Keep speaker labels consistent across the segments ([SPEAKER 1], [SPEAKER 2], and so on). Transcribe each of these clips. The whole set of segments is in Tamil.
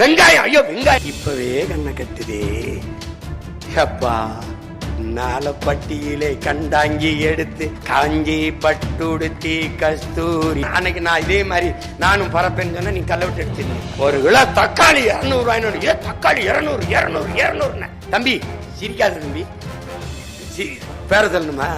[SPEAKER 1] வெங்காயம் ஐயோ வெங்காயம். இப்பவே கண்ணை கட்டுதே. அப்பா நாலப்பட்டியிலே கண்டாங்கி எடுத்து காஞ்சி பட்டுடுத்தி கஸ்தூரி. அன்னைக்கு நான் இதே மாதிரி நானும் பரப்பேன்னு சொன்னா நீ கல்ல விட்டு எடுத்து ஒரு கிலோ தக்காளி இருநூறு ரூபாய் ஏ தக்காளி இருநூறு இருநூறு இருநூறு தம்பி சிரிக்காது தம்பி. சி- பேர சொல்லணுமா?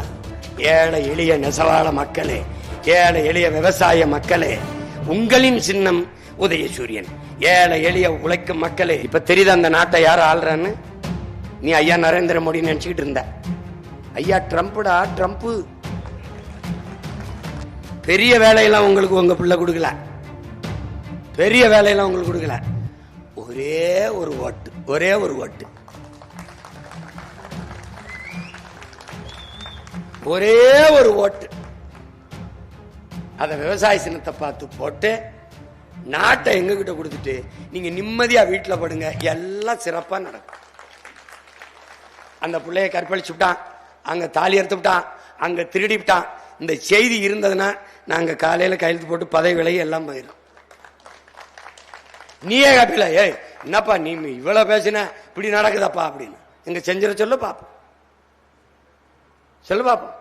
[SPEAKER 1] ஏழை எளிய நெசவாள மக்களே ஏழை எளிய விவசாய மக்களே உங்களின் சின்னம் உதயசூரியன் ஏழை எளிய உழைக்கும் மக்களே இப்ப தெரியுது அந்த நாட்டை யார் ஆள்றான்னு? நீ ஐயா நரேந்திர மோடி நினைச்சுக்கிட்டு இருந்த. ஐயா ட்ரம்ப்டா ட்ரம்ப் பெரிய வேலையெல்லாம் உங்களுக்கு உங்க பிள்ளை கொடுக்கல. பெரிய வேலையெல்லாம் உங்களுக்கு கொடுக்கல. ஒரே ஒரு ஓட்டு ஒரே ஒரு ஓட்டு. ஒரே ஒரு ஓட்டு. அதை விவசாய சின்னத்தை பார்த்து போட்டு நாட்டை எங்க கிட்ட கொடுத்துட்டு நீங்க நிம்மதியா வீட்டுல படுங்க. எல்லாம் சிறப்பா நடக்கும். அந்த பிள்ளைய கற்பழிச்சு விட்டான். அங்க தாலி அறுத்து விட்டான். அங்க திருடி விட்டான். இந்த செய்தி இருந்ததுன்னா நாங்க காலையில கையெழுத்து போட்டு பதவி விலையை எல்லாம் போயிடும் நீயே காப்பில ஏய் என்னப்பா நீ இவ்வளவு பேசின? இப்படி நடக்குதாப்பா அப்படின்னு. எங்க செஞ்சிட சொல்லு பாப்போம். சொல்லு பாப்போம்.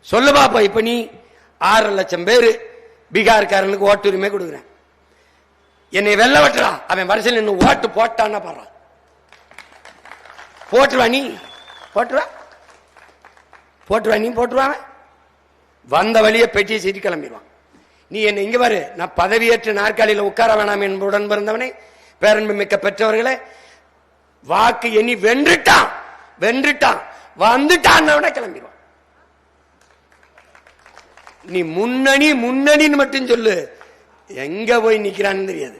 [SPEAKER 1] சொல்லு பாப்போம். இப்ப நீ ஆறு லட்சம் பேரு பீகார்காரனுக்கு ஓட்டுரிமை கொடுக்குறேன். என்னை வெள்ள வெட்டுறா. அவன் வரிசையில் இன்னும் ஓட்டு போட்டான்னா பாடுறான் போட்டுருவா நீ. போட்டுருவா. போட்டுருவா நீ போட்டுருவா வந்த வழியே பெட்டியை செய்தி கிளம்பிடுவான். நீ என்னை இங்கே பாரு. நான் பதவியேற்று நாற்காலியில் உட்கார வேணாம் என்பதுடன் பிறந்தவனே பேரன்பு மிக்க பெற்றவர்களே வாக்கு எண்ணி வென்றுட்டான். வென்றுட்டான். வந்துட்டான். கிளம்பிடுவான். நீ முன்னணி முன்னணின்னு மட்டும் சொல்லு. எங்க போய் நிக்கிறான்னு தெரியாது.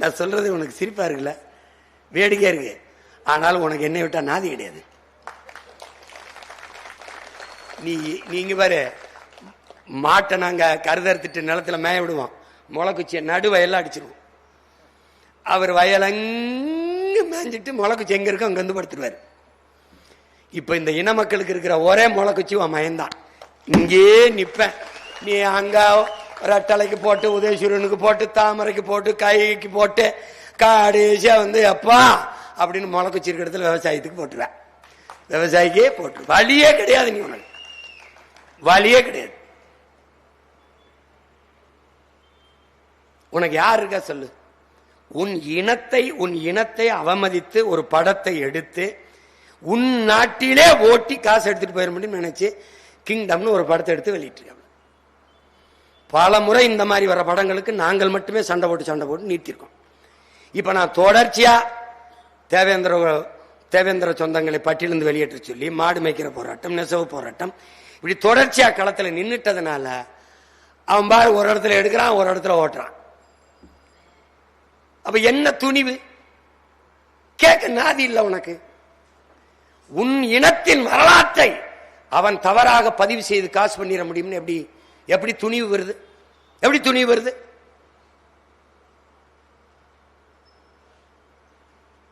[SPEAKER 1] நான் சொல்றது உனக்கு சிரிப்பா இருக்குல்ல? வேடிக்கையா இருக்கு. ஆனாலும் உனக்கு என்னை விட்டா நாதி கிடையாது. நீ நீங்க பாரு மாட்டை நாங்க கருதறுத்துட்டு நிலத்துல மேய விடுவோம். முளைக்குச்சிய நடு வயல்ல அடிச்சிருவோம். அவர் வயலங்கு மேய்ஞ்சிட்டு முளைக்குச்சி எங்க இருக்கோ அங்க வந்து படுத்துருவாரு. இப்ப இந்த இன மக்களுக்கு இருக்கிற ஒரே முளைக்குச்சி உன் மயந்தான். இங்கே நிப்பேன். நீ அங்க ரெட்டலைக்கு போட்டு உதயசூரியனுக்கு போட்டு தாமரைக்கு போட்டு கைக்கு போட்டு கடைசியா வந்து அப்பா அப்படின்னு முளைக்குச்சி இருக்கிற இடத்துல விவசாயத்துக்கு போட்டுருவேன். விவசாயிக்கே போட்டு வழியே கிடையாது நீ உனக்கு. வழியே கிடையாது. உனக்கு யார் இருக்கா சொல்லு? உன் இனத்தை உன் இனத்தை அவமதித்து ஒரு படத்தை எடுத்து உன் நாட்டிலே ஓட்டி காசு எடுத்துட்டு போயிட முடியும்னு நினைச்சு கிங்டம்னு ஒரு படத்தை எடுத்து வெளியிட்டிருக்காங்க. பல முறை இந்த மாதிரி வர படங்களுக்கு நாங்கள் மட்டுமே சண்டை போட்டு சண்டை போட்டு நீட்டிருக்கோம். இப்ப நான் தொடர்ச்சியா தேவேந்திர தேவேந்திர சொந்தங்களை பட்டியலிருந்து வெளியேற்ற சொல்லி மாடு மேய்க்கிற போராட்டம் நெசவு போராட்டம் இப்படி தொடர்ச்சியா களத்துல நின்றுட்டதுனால அவன் பாரு ஒரு இடத்துல எடுக்கிறான் ஒரு இடத்துல ஓட்டுறான். அப்ப என்ன துணிவு? கேட்க நாதி இல்லை உனக்கு. உன் இனத்தின் வரலாற்றை அவன் தவறாக பதிவு செய்து காசு பண்ணிட முடியும்னு எப்படி எப்படி துணிவு வருது? எப்படி துணிவு வருது?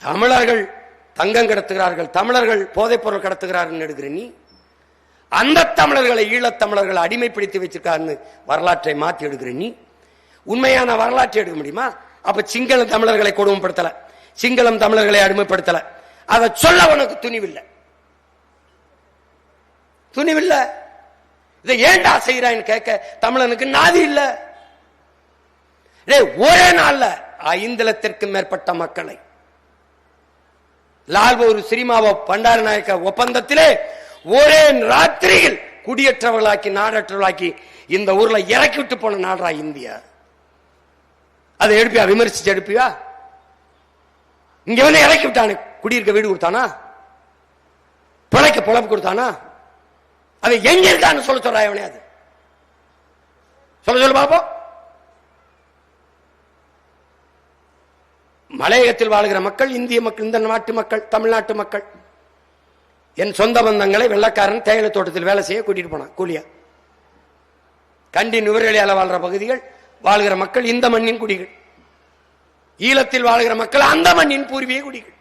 [SPEAKER 1] தமிழர்கள் தங்கம் கடத்துகிறார்கள் தமிழர்கள் போதைப்பொருள் கடத்துகிறார்கள் எடுக்கிற நீ அந்த தமிழர்களை ஈழத் தமிழர்களை அடிமைப்படுத்தி வச்சிருக்காருன்னு வரலாற்றை மாத்தி எடுக்கிற நீ உண்மையான வரலாற்றை எடுக்க முடியுமா? அப்ப சிங்கள தமிழர்களை கொடுமைப்படுத்தல சிங்களம் தமிழர்களை அடிமைப்படுத்தலை. அதை சொல்ல உனக்கு துணிவில்லை. துணிவில்லை. இதை ஏன்டா செய்யறான்னு கேட்க தமிழனுக்கு நாதி இல்ல. ஒரே நாள்ல ஐந்து லட்சத்திற்கும் மேற்பட்ட மக்களை. லால்பூர் சினிமாவோ பண்டார நாயக்க ஒப்பந்தத்திலே ஒரே ராத்திரியில் குடியேற்றவர்களாக்கி நாடற்றவர்களாக்கி இந்த ஊர்ல இறக்கி விட்டு போன நாடா இந்தியா. அதை எடுப்பியா விமர்சிச்சு எடுப்பியா இங்க வந்து இறக்கி விட்டானு. குடியிருக்க வீடு கொடுத்தானா? பிழைக்க பொழப்பு கொடுத்தானா? அவன் எங்க இருக்கான்னு சொல்ல சொல்ற அவனே அது. சொல்ல சொல்லு பாப்போம் மலையகத்தில் வாழ்கிற மக்கள் இந்திய மக்கள் இந்த நாட்டு மக்கள் தமிழ்நாட்டு மக்கள் என் சொந்த பந்தங்களை வெள்ளக்காரன் தேயிலை தோட்டத்தில் வேலை செய்ய கூட்டிட்டு போனான் கூலியா. கண்டி நுவரெலியால வாழ்ற பகுதிகள் வாழ்கிற மக்கள் இந்த மண்ணின் குடிகள். ஈழத்தில் வாழ்கிற மக்கள் அந்த மண்ணின் பூர்வீக குடிகள்.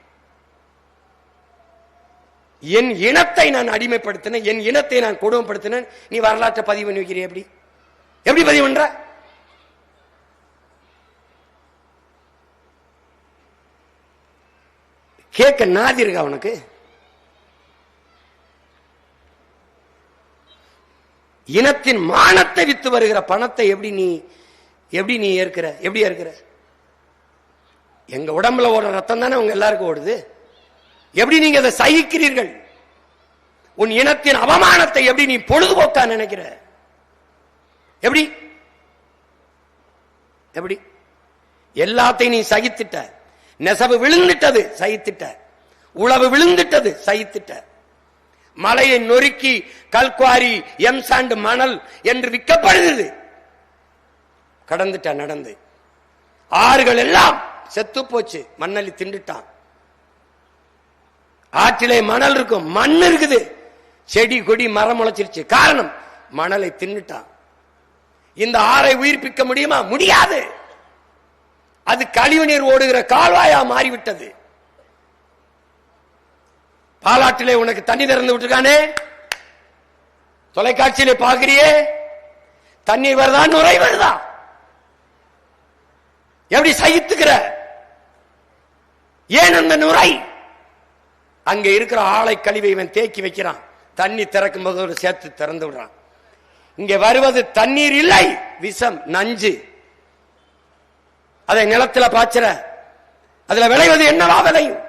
[SPEAKER 1] என் இனத்தை நான் அடிமைப்படுத்தினேன் என் இனத்தை நான் கொடுமைப்படுத்தினேன். நீ வரலாற்றை பதிவு பண்ணி வைக்கிறீ எப்படி? எப்படி பதிவு பண்ற? கேட்க நாதி இருக்கா உனக்கு? இனத்தின் மானத்தை வித்து வருகிற பணத்தை எப்படி நீ எப்படி நீ ஏற்கிற? எப்படி ஏற்கிற? எங்க உடம்புல ஓடுற ரத்தம் தானே உங்க எல்லாருக்கும் ஓடுது? எப்படி நீங்க அதை சகிக்கிறீர்கள்? உன் இனத்தின் அவமானத்தை எப்படி நீ பொழுதுபோக்கா நினைக்கிற? எப்படி? எப்படி? எல்லாத்தையும் நீ சகித்துட்ட. நெசவு விழுந்துட்டது சகித்துட்ட. உழவு விழுந்துட்டது சகித்துட்ட. மலையை நொறுக்கி கல்குவாரி எம் சாண்டு மணல் என்று விற்கப்படுகிறது. கடந்துட்ட நடந்து. ஆறுகள் எல்லாம் செத்து போச்சு. மண்ணலி திண்டுட்டான் ஆற்றிலே மணல் இருக்கும். மண் இருக்குது. செடி கொடி மரம் முளைச்சிருச்சு. காரணம் மணலை தின்னுட்டான். இந்த ஆறை உயிர்ப்பிக்க முடியுமா? முடியாது. அது கழிவு நீர் ஓடுகிற கால்வாயா மாறிவிட்டது. பாலாற்றிலே உனக்கு தண்ணி திறந்து விட்டுருக்கானே. தொலைக்காட்சியிலே பார்க்கிறியே. தண்ணீர் வருதா? நுரை வருதா? எப்படி சகித்துக்கிற? ஏன் அந்த நுரை? அங்க இருக்கிற ஆளை கழிவை இவன் தேக்கி வைக்கிறான். தண்ணி திறக்கும் போது ஒரு சேர்த்து திறந்து விடுறான். இங்க வருவது தண்ணீர் இல்லை விஷம் நஞ்சு. அதை நிலத்துல பாய்ச்சற. அதுல விளைவது என்னவா விளையும்?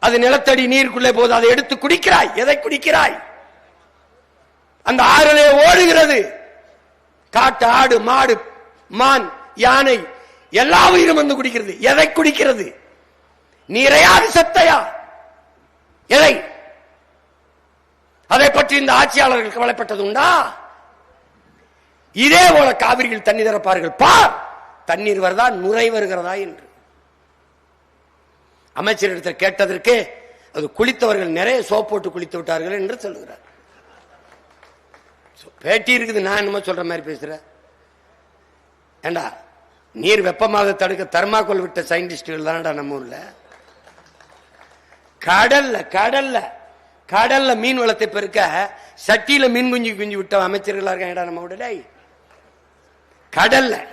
[SPEAKER 1] அது நிலத்தடி நீருக்குள்ளே போது அதை எடுத்து குடிக்கிறாய். எதை குடிக்கிறாய்? அந்த ஆறிலே ஓடுகிறது. காட்டு ஆடு மாடு மான் யானை எல்லா உயிரும் வந்து குடிக்கிறது. எதை குடிக்கிறது? நீரையாது சத்தையா? எதை? அதை பற்றி இந்த ஆட்சியாளர்கள் கவலைப்பட்டது உண்டா? இதே போல காவிரியில் தண்ணி திறப்பார்கள். பார்! தண்ணீர் வருதா? நுரை வருகிறதா என்று. அமைச்சரிடத்தில் கேட்டதற்கு அது குளித்தவர்கள் நிறைய சோப் போட்டு குளித்து விட்டார்கள் என்று சொல்லுகிறார். பேட்டி இருக்குது. நான் என்னமோ சொல்ற மாதிரி பேசுறேன் ஏண்டா? நீர் வெப்பமாக தடுக்க தர்மாக்கோல் விட்ட சயின்டிஸ்டுகள் தானடா நம்ம ஊர்ல? கடல்ல கடல்ல. கடல்ல மீன் வளத்தை பெருக்க சட்டியில மீன் குஞ்சு குஞ்சு விட்ட அமைச்சர்களா இருக்காங்கடா நம்ம ஊர்ல கடல்ல.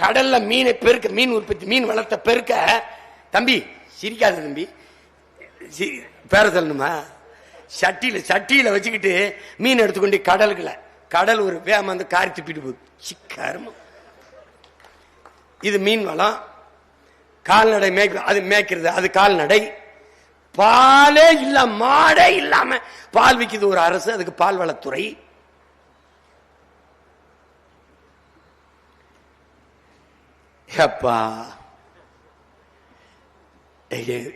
[SPEAKER 1] கடல்ல மீனை பெருக்க மீன் உற்பத்தி மீன் வளத்தை பெருக்க. தம்பி சிரிக்காத தம்பி. சி- பேர சொல்லணுமா? சட்டியில சட்டியில வச்சுக்கிட்டு மீன் எடுத்துக்கொண்டு கடலுக்குள்ள கடல் ஒரு வேம அந்த காரி துப்பிட்டு போகுது. சிக்கரமும் இது மீன் வளம். கால்நடை மேய்க்க அது மேய்க்கிறது அது கால்நடை. பாலே இல்ல மாடே இல்லாம பால் விக்கிது ஒரு அரசு அதுக்கு பால் வளத்துறை. அப்பா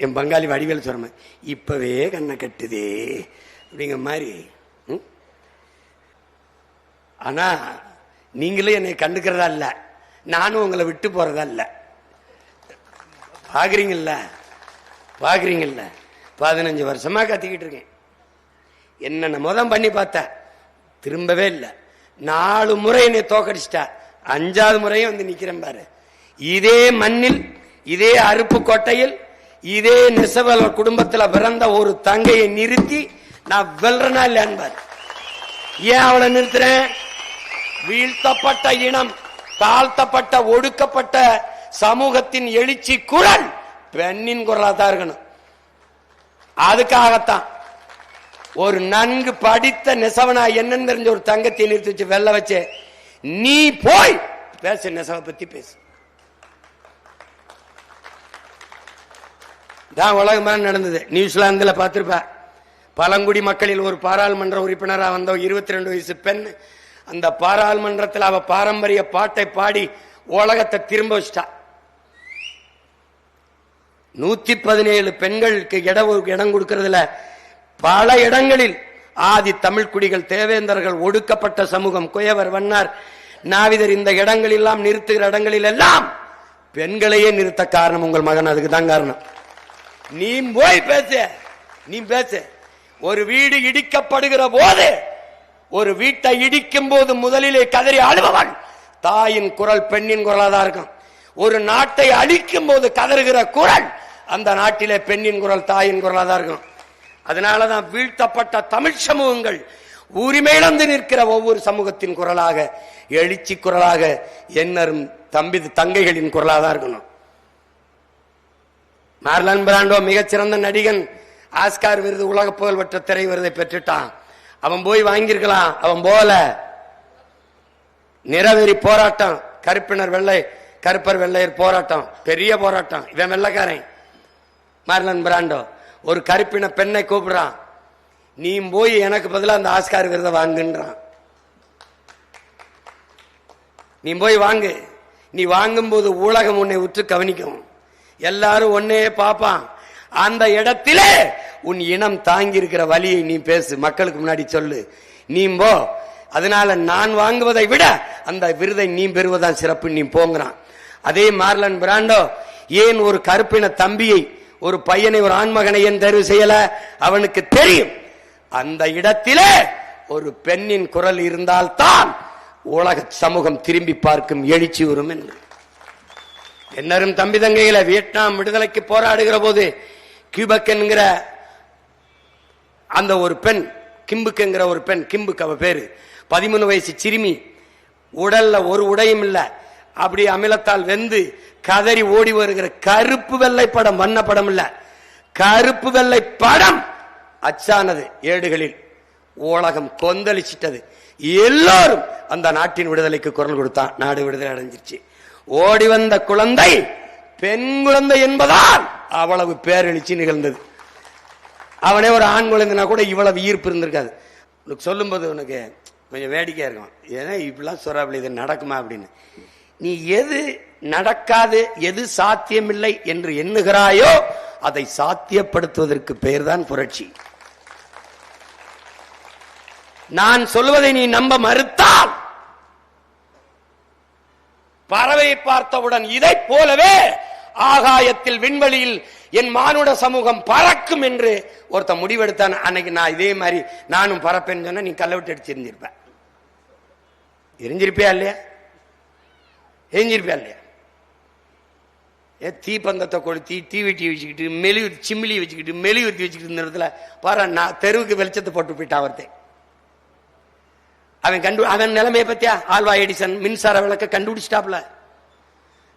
[SPEAKER 1] என் பங்காளி வடிவேல் சொல்ற இப்பவே கண்ணை கட்டுதே அப்படிங்கிற மாதிரி. ம்? ஆனா நீங்களே என்னை கண்டுக்கிறதா இல்லை. நானும் உங்களை விட்டு போறதா இல்லை பாக்குறீங்கல்ல? பாக்குறீங்கல்ல? பதினஞ்சு வருஷமா கத்திக்கிட்டு இருக்கேன். என்னென்ன முதம் பண்ணி பார்த்த? திரும்பவே இல்லை. நாலு முறை என்னை தோக்கடிச்சிட்டா. அஞ்சாவது முறையும் வந்து நிக்கிறேன் பாரு. இதே மண்ணில் இதே அருப்பு கோட்டையில் இதே நெசவல குடும்பத்தில் பிறந்த ஒரு தங்கையை நிறுத்தி நான் வெல்றனா இல்லையான்னு பாரு. ஏன் அவளை நிறுத்துறேன்? வீழ்த்தப்பட்ட இனம். தாழ்த்தப்பட்ட ஒடுக்கப்பட்ட சமூகத்தின் எழுச்சி குரல் பெண்ணின் குரலா தான் இருக்கணும். அதுக்காகத்தான். ஒரு நன்கு படித்த நெசவனா என்னன்னு தெரிஞ்ச ஒரு தங்கத்தை நிறுத்தி வச்சு வெள்ள வச்சு நீ போய் பேசு நெசவை பத்தி பேசு. தான் மாதிரி நடந்தது. நியூசிலாந்துல பார்த்திருப்ப பழங்குடி மக்களில் ஒரு பாராளுமன்ற உறுப்பினராக வந்த இருபத்தி ரெண்டு வயசு பெண் அந்த பாராளுமன்றத்தில் அவ பாரம்பரிய பாட்டை பாடி உலகத்தை திரும்ப வச்சிட்டா. நூத்தி பதினேழு பெண்களுக்கு இட இடம் கொடுக்கறதுல பல இடங்களில் ஆதி தமிழ் குடிகள் தேவேந்தர்கள் ஒடுக்கப்பட்ட சமூகம் குயவர் வண்ணார் நாவிதர் இந்த இடங்கள் எல்லாம் நிறுத்துகிற இடங்களில் எல்லாம் பெண்களையே நிறுத்த காரணம் உங்கள் மகன். அதுக்கு தான் காரணம். நீ போய் பேச. நீ பேச. ஒரு வீடு இடிக்கப்படுகிற போது ஒரு வீட்டை இடிக்கும் போது முதலிலே கதறி அழுபவன். தாயின் குரல் பெண்ணின் குரலா தான் இருக்கும். ஒரு நாட்டை அழிக்கும் போது கதறுகிற குரல் அந்த நாட்டிலே பெண்ணின் குரல் தாயின் குரலா தான் இருக்கும். அதனாலதான் வீழ்த்தப்பட்ட தமிழ் சமூகங்கள் உரிமையிழந்து நிற்கிற ஒவ்வொரு சமூகத்தின் குரலாக எழுச்சி குரலாக என்னரும் தம்பி தங்கைகளின் குரலாக தான் இருக்கணும். மார்லன் பிராண்டோ மிகச்சிறந்த நடிகன் ஆஸ்கார் விருது உலக புகழ் பெற்ற திரை விருதை பெற்றுட்டான். அவன் போய் வாங்கியிருக்கலாம். அவன் போல நிறவெறி போராட்டம். கருப்பினர் வெள்ளை கருப்பர் வெள்ளையர் போராட்டம். பெரிய போராட்டம். இவன் வெள்ளைக்காரன். மார்லன் பிராண்டோ ஒரு கருப்பின பெண்ணை கூப்பிடுறான். நீ போய் எனக்கு பதிலாக அந்த ஆஸ்கார் விருதை வாங்குன்றான். நீ போய் வாங்கு. நீ வாங்கும்போது ஊடகம் உன்னை உற்று கவனிக்கும். எல்லாரும் ஒன்னே பார்ப்பான். அந்த இடத்திலே உன் இனம் தாங்கி இருக்கிற வழியை நீ பேசு. மக்களுக்கு முன்னாடி சொல்லு. நீம்போ அதனால நான் வாங்குவதை விட அந்த விருதை நீ பெறுவதான் சிறப்பு. நீ போங்கிறான். அதே மார்லன் பிராண்டோ ஏன் ஒரு கருப்பின தம்பியை ஒரு பையனை ஒரு ஆண்மகனை ஏன் தேர்வு செய்யல? அவனுக்கு தெரியும். அந்த இடத்திலே ஒரு பெண்ணின் குரல் இருந்தால்தான் உலக சமூகம் திரும்பி பார்க்கும் எழுச்சி வரும் என்று என்னரும் தம்பி தங்கையில வியட்நாம் விடுதலைக்கு போராடுகிற போது கியூபக் என்கிற அந்த ஒரு பெண் கிம்புக்குங்கிற ஒரு பெண் கிம்புக்கு அவ பேரு. பதிமூணு வயசு சிறுமி. உடல்ல ஒரு உடையும் இல்லை. அப்படி அமிலத்தால் வெந்து கதறி ஓடி வருகிற கருப்பு வெள்ளை படம் வண்ண படம் இல்ல. கருப்பு வெள்ளை படம் அச்சானது ஏடுகளில். உலகம் கொந்தளிச்சிட்டது. எல்லாரும் அந்த நாட்டின் விடுதலைக்கு குரல் கொடுத்தான் நாடு விடுதலை அடைஞ்சிருச்சு. ஓடி வந்த குழந்தை பெண் குழந்தை என்பதால் அவ்வளவு பேரெழுச்சி நிகழ்ந்தது. அவனே ஒரு ஆண் குழந்தைனா கூட இவ்வளவு ஈர்ப்பு இருந்திருக்காது. உனக்கு சொல்லும்போது உனக்கு கொஞ்சம் வேடிக்கையா இருக்கும். ஏன்னா இப்படிலாம் சொல்றாப்புல இது நடக்குமா அப்படின்னு. நீ எது நடக்காது எது சாத்தியமில்லை என்று எண்ணுகிறாயோ அதை சாத்தியப்படுத்துவதற்கு பெயர்தான் புரட்சி. நான் சொல்வதை நீ நம்ப மறுத்தால் பறவை பார்த்தவுடன் இதை போலவே ஆகாயத்தில் விண்வெளியில் என் மானுட சமூகம் பறக்கும் என்று ஒருத்த முடிவெடுத்தான். அன்னைக்கு நான் இதே மாதிரி நானும் பறப்பேன்னு சொன்னா நீ கல்ல விட்டு அடிச்சு எரிஞ்சிருப்பியா இல்லையா? எரிஞ்சிருப்பியா இல்லையா? ஏ தீப்பந்தத்தை கொளுத்தி தீ வெட்டி வச்சுக்கிட்டு மெழுகு சிம்மிலி வச்சுக்கிட்டு மெழுகு ஊத்தி வச்சுக்கிட்டு இருந்த இடத்துல பாரு நான் தெருவுக்கு வெளிச்சத்தை போட்டு போயிட்டான் ஒருத்தன். அவன் கண்டு அவன் நிலைமையை பத்தியா? ஆல்வா எடிசன் மின்சார விளக்க கண்டுபிடிச்சிட்டாப்ல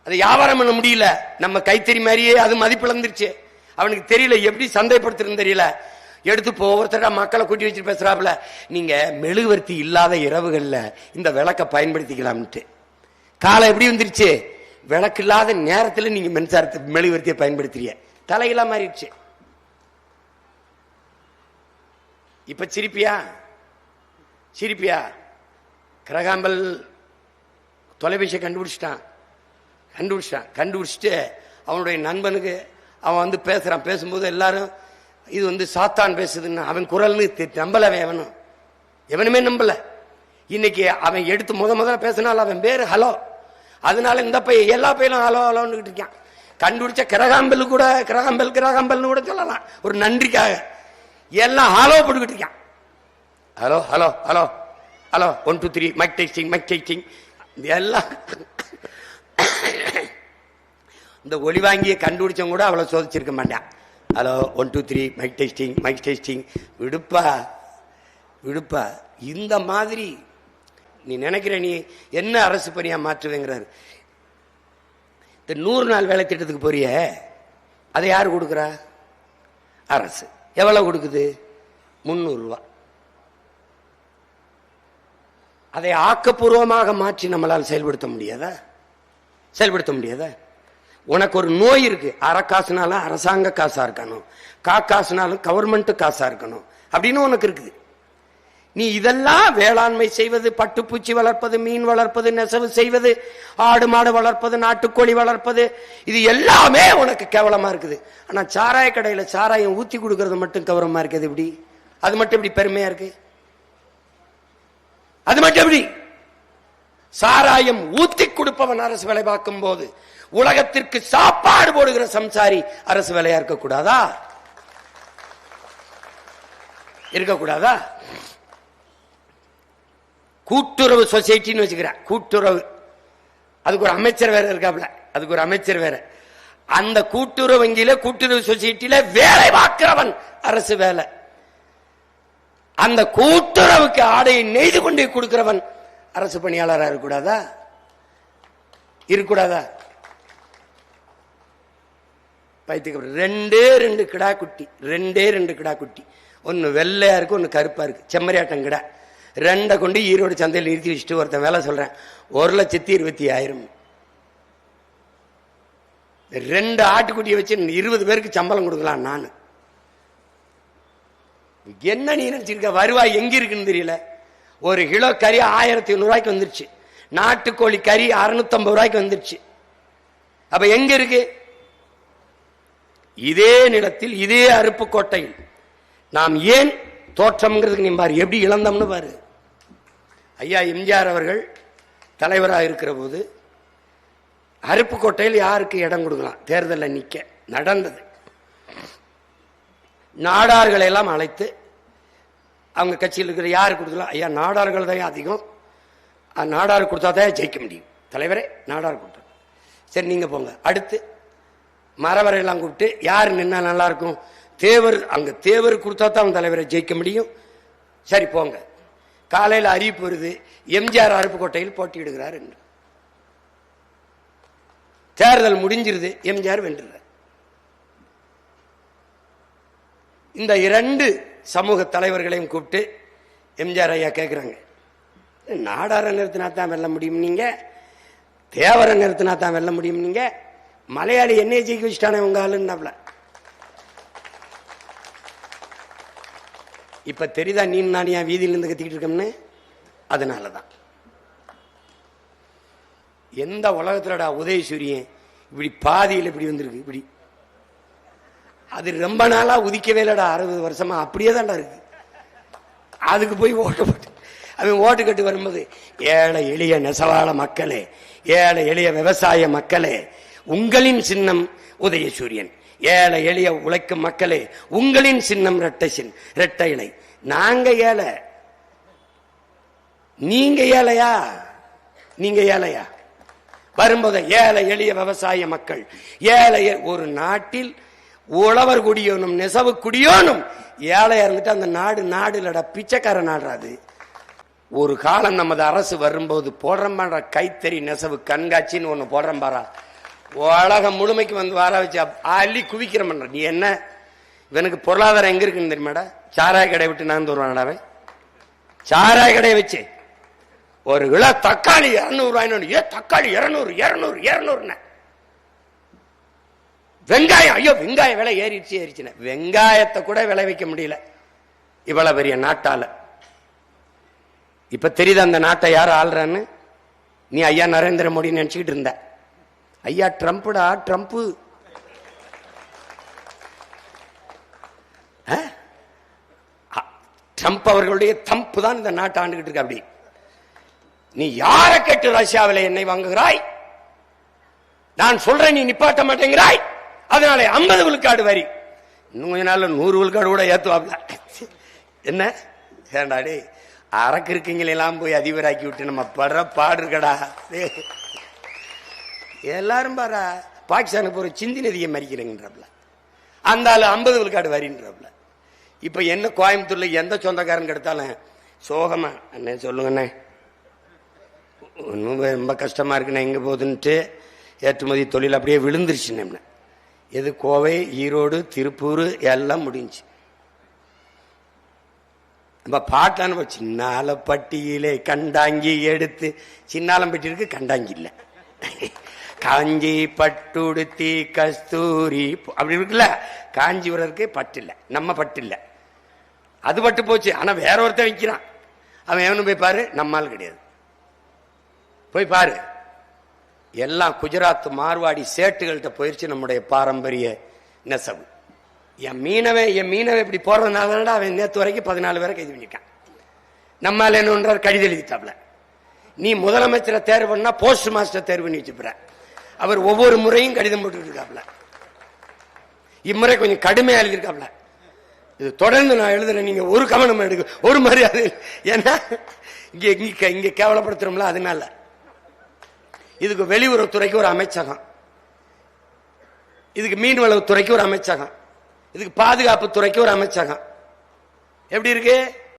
[SPEAKER 1] அதை வியாபாரம் பண்ண முடியல. நம்ம கைத்தறி மாதிரியே அது மதிப்பிழந்துருச்சு. அவனுக்கு தெரியல எப்படி சந்தைப்படுத்துறதுன்னு தெரியல. எடுத்து போ ஒவ்வொருத்தரா மக்களை கூட்டி வச்சு பேசுறாப்புல நீங்க மெழுகுவர்த்தி இல்லாத இரவுகள்ல இந்த விளக்க பயன்படுத்திக்கலாம்ட்டு காலம் எப்படி வந்துருச்சு? விளக்கு இல்லாத நேரத்தில் நீங்க மின்சாரத்தை மெழுகுவர்த்தியை பயன்படுத்துறீங்க. தலையெல்லாம் மாறிடுச்சு. இப்ப சிரிப்பியா? சிரிப்பியா? கிரகாம்பல் தொலைபேசியை கண்டுபிடிச்சிட்டான். கண்டுபிடிச்சிட்டான் கண்டுபிடிச்சிட்டு அவனுடைய நண்பனுக்கு அவன் வந்து பேசுறான். பேசும்போது எல்லாரும் இது வந்து சாத்தான் பேசுதுன்னு அவன் குரல்னு தெ- நம்பல அவன் எவனும் எவனுமே நம்பல. இன்னைக்கு அவன் எடுத்து முத முதல்ல பேசினாலும் அவன் பேரு ஹலோ. அதனால இந்த பையன் எல்லா பையனும் ஹலோ ஹலோன்னு இருக்கான். கண்டுபிடிச்ச கிரகாம்பல் கூட கிரகாம்பல் கிரகாம்பல்னு கூட சொல்லலாம். ஒரு நன்றிக்காக. எல்லாம் ஹலோ போட்டுக்கிட்டு இருக்கான். Hello hello hello. Hello one two three mic testing mic testing எல்லாம் இந்த ஒளி வாங்கியை கண்டுபிடிச்சவங்க கூட அவ்வளோ சோதிச்சிருக்க மாட்டான். Hello one two three mic testing mic testing விடுப்பா விடுப்பா. இந்த மாதிரி நீ நினைக்கிற நீ என்ன அரசு பணியா மாற்றுவேங்கிறாரு. இந்த நூறு நாள் வேலை திட்டத்துக்கு போறிய அதை யார் கொடுக்குறா? அரசு. எவ்வளோ கொடுக்குது? முந்நூறுரூவா அதை ஆக்கப்பூர்வமாக மாற்றி நம்மளால் செயல்படுத்த முடியாதா? செயல்படுத்த முடியாதா? உனக்கு ஒரு நோய் இருக்கு. அரை காசுனாலும் அரசாங்க காசா இருக்கணும். கா காசுனாலும் கவர்மெண்ட் காசா இருக்கணும். அப்படின்னு உனக்கு இருக்குது நீ இதெல்லாம் வேளாண்மை செய்வது பட்டுப்பூச்சி வளர்ப்பது மீன் வளர்ப்பது நெசவு செய்வது ஆடு மாடு வளர்ப்பது நாட்டுக்கோழி வளர்ப்பது இது எல்லாமே உனக்கு கேவலமா இருக்குது. ஆனா சாராய கடையில சாராயம் ஊத்தி கொடுக்கறது மட்டும் கௌரவமா இருக்குது எப்படி? அது மட்டும் எப்படி பெருமையா இருக்கு? அது மட்டும் எப்படி? சாராயம் ஊத்தி கொடுப்பவன் அரசு வேலை பார்க்கும் போது உலகத்திற்கு சாப்பாடு போடுகிற சம்சாரி அரசு வேலையா இருக்கக்கூடாதா? இருக்கக்கூடாதா? கூட்டுறவு சொசைட்டின்னு வச்சுக்கிறேன். கூட்டுறவு. அதுக்கு ஒரு அமைச்சர் வேற இருக்காப்ல. அதுக்கு ஒரு அமைச்சர் வேற. அந்த கூட்டுறவு வங்கியில கூட்டுறவு சொசைட்டில வேலை பார்க்கிறவன் அரசு வேலை. அந்த கூட்டுறவுக்கு ஆடையை நெய்து கொண்டு கொடுக்கிறவன் அரசு பணியாளராக இருக்கக்கூடாதா? இருக்கக்கூடாதா? பைத்தியக்கார ரெண்டே ரெண்டு கிடா குட்டி. ரெண்டே ரெண்டு கிடா குட்டி. ஒன்று வெள்ளையா இருக்கு ஒன்று கருப்பா இருக்கு. செம்மறியாட்டம் கிடா. ரெண்டை கொண்டு ஈரோடு சந்தையில் நிறுத்தி வச்சுட்டு ஒருத்தன் வேலை சொல்றேன். ஒரு லட்சத்தி இருபத்தி ஆயிரம். ரெண்டு ஆட்டுக்குட்டியை வச்சு இருபது பேருக்கு சம்பளம் கொடுக்கலாம் நான். என்ன நீ நினைச்சிருக்க? வருவாய் எங்க இருக்குன்னு தெரியல. ஒரு கிலோ கறி ஆயிரத்தி ரூபாய்க்கு வந்துருச்சு. நாட்டுக்கோழி கறி அறுநூத்தம்பது ரூபாய்க்கு வந்துருச்சு. அப்ப எங்க இருக்கு? இதே நிலத்தில் இதே அருப்புக்கோட்டையில் நாம் ஏன் தோற்றம்ங்கிறதுக்கு நீ பாரு எப்படி இழந்தோம்னு பாரு. ஐயா எம்ஜிஆர் அவர்கள் தலைவராக இருக்கிற போது அருப்புக்கோட்டையில் யாருக்கு இடம் கொடுக்கலாம்? தேர்தலில் நிற்க நடந்தது. நாடார்களை எல்லாம் அழைத்து அவங்க கட்சியில் இருக்கிற யார் கொடுக்கலாம் ஐயா நாடார்கள் தான் அதிகம். நாடார் கொடுத்தா தான் ஜெயிக்க முடியும். தலைவரே நாடார் கொடுத்தா சரி நீங்கள் போங்க. அடுத்து மரவரை எல்லாம் கூப்பிட்டு யார் நின்னா நல்லாயிருக்கும் தேவர் அங்கே தேவர் கொடுத்தா தான் அவங்க தலைவரை ஜெயிக்க முடியும். சரி போங்க. காலையில் அறிவிப்பு வருது எம்ஜிஆர் அருப்புக்கோட்டையில் போட்டியிடுகிறார் என்று. தேர்தல் முடிஞ்சிருது எம்ஜிஆர் வென்றுற இந்த இரண்டு சமூக தலைவர்களையும் கூப்பிட்டு எம்ஜிஆர் ஐயா கேட்குறாங்க நாடாரை நிறுத்தினா தான் வெல்ல முடியும் நீங்கள் தேவரை நிறுத்தினா தான் வெல்ல முடியும் நீங்கள் மலையாளி என்னைய ஜெயிக்க வச்சுட்டானே உங்க ஆளுன்னாப்ல? இப்ப தெரியுதா நீ நான் என் வீதியில இருந்து கத்திக்கிட்டு இருக்கோம்னு? அதனாலதான். எந்த உலகத்துலடா உதயசூரியன் இப்படி பாதியில் இப்படி வந்திருக்கு? இப்படி அது ரொம்ப நாளா உதிக்கவே இல்லடா அறுபது வருஷமா. அப்படியே தான்டா இருக்கு. அதுக்கு போய் ஓட்டு போட்டு அவன் ஓட்டு கட்டு வரும்போது ஏழை எளிய நெசவாள மக்களே ஏழை எளிய விவசாய மக்களே உங்களின் சின்னம் உதயசூரியன். ஏழை எளிய உழைக்கும் மக்களே உங்களின் சின்னம் ரெட்டை சின் ரெட்டை இலை நாங்க ஏழை. நீங்க ஏழையா? நீங்க ஏழையா? வரும்போது ஏழை எளிய விவசாய மக்கள் ஏழை எ- ஒரு நாட்டில் உழவர் குடியோனும் நெசவு குடியோனும். ஏழையா இருந்துட்டு அந்த நாடு நாடு இல்லடா பிச்சைக்கார நாடுறாது ஒரு காலம் நமது அரசு வரும்போது போடுறோம் பாரா கைத்தறி நெசவு கண்காட்சின்னு ஒன்று போடுறோம் பாரா உலகம் முழுமைக்கு வந்து வர வச்சு அள்ளி குவிக்கிற பண்ற நீ என்ன? இவனுக்கு பொருளாதாரம் எங்க இருக்குன்னு தெரியுமாடா சாராய கடை விட்டு நான் வருவானடா சாராய கடையை வச்சு. ஒரு கிலோ தக்காளி இரநூறுவாயின்னு ஏ தக்காளி இரநூறு இரநூறு இருநூறுன்னு. வெங்காயம் ஐயோ வெங்காயம் விலை ஏறிடுச்சு ஏறிச்சுன்னு. வெங்காயத்தை கூட விளை வைக்க முடியல. இவ்வளவு பெரிய நாட்டால. இப்ப தெரியுது அந்த நாட்டை யார் ஆள்றான்னு? நீ ஐயா நரேந்திர மோடின்னு நினைச்சுக்கிட்டு இருந்த. ஐயா ட்ரம்ப்டா ட்ரம்ப் ட்ரம்ப் அவர்களுடைய தம்பு தான் இந்த நாட்டை ஆண்டுகிட்டு இருக்க அப்படி. நீ யாரை கேட்டு ரஷ்யாவில் என்னை வாங்குகிறாய்? நான் சொல்றேன் நீ நிப்பாட்ட மாட்டேங்கிறாய்? அதனால ஐம்பது விழுக்காடு வரி. இன்னும் கொஞ்ச நாள்ல நூறு விழுக்காடு கூட ஏத்துவாப்ல. என்ன? ஏண்டாடி அறக்கு இருக்கீங்களெல்லாம் போய் அதிபராக்கி விட்டு நம்ம படுற பாடு இருக்கடா. எல்லாரும் பாரா பாகிஸ்தானுக்கு போற சிந்தி நதியை மறிக்கிறேங்கன்றப்ல. அந்த ஆளு ஐம்பது விழுக்காடு வரின்றப்ல. இப்ப என்ன கோயம்புத்தூர்ல எந்த சொந்தக்காரன் கெடுத்தாலும் சோகமா அண்ணே சொல்லுங்கண்ணே. ஒன்றும் ரொம்ப கஷ்டமா இருக்குண்ணே எங்க போகுதுன்ட்டு ஏற்றுமதி தொழில் அப்படியே விழுந்துருச்சு எது கோவை ஈரோடு திருப்பூர் எல்லாம் முடிஞ்சு. நம்ம பாட்டான சின்னாலப்பட்டியிலே கண்டாங்கி எடுத்து சின்னாலம்பட்டி இருக்கு கண்டாங்கி இல்லை. காஞ்சி பட்டுடுத்தி கஸ்தூரி அப்படி இருக்குல்ல? காஞ்சிபுரருக்கு பட்டு இல்லை. நம்ம பட்டு இல்லை. அது பட்டு போச்சு. ஆனா வேற ஒருத்தன் விற்கிறான் அவன் எவனும் போய் பாரு? நம்மால் கிடையாது. போய் பாரு. எல்லாம் குஜராத் மார்வாடி சேட்டுகள்கிட்ட போயிடுச்சு நம்முடைய பாரம்பரிய நெசவு. என் மீனவன் என் மீனவன் இப்படி போறதுனால அவன் நேற்று வரைக்கும் பதினாலு பேரை கைது பண்ணிட்டான் நம்மால் என்னன்றார் கடிதம் எழுதிட்டாப்ல. நீ முதலமைச்சரை தேர்வு பண்ணா போஸ்ட் மாஸ்டர் தேர்வு பண்ணி வச்சுப்புற. அவர் ஒவ்வொரு முறையும் கடிதம் போட்டுட்டு இருக்காப்ல இம்முறை கொஞ்சம் கடுமையாக எழுதியிருக்காப்ல. இது தொடர்ந்து நான் எழுதுறேன் நீங்க ஒரு கவனம் எடுக்க ஒரு மரியாதை இல்லை. ஏன்னா இங்க இங்க இங்க கேவலப்படுத்துறோம்ல அதனால. இதுக்கு வெளியுறவுத்துறைக்கு ஒரு அமைச்சகம். இதுக்கு மீன்வளவுத்துறைக்கு ஒரு அமைச்சகம். இதுக்கு பாதுகாப்பு துறைக்கு ஒரு அமைச்சகம். எப்படி இருக்கு?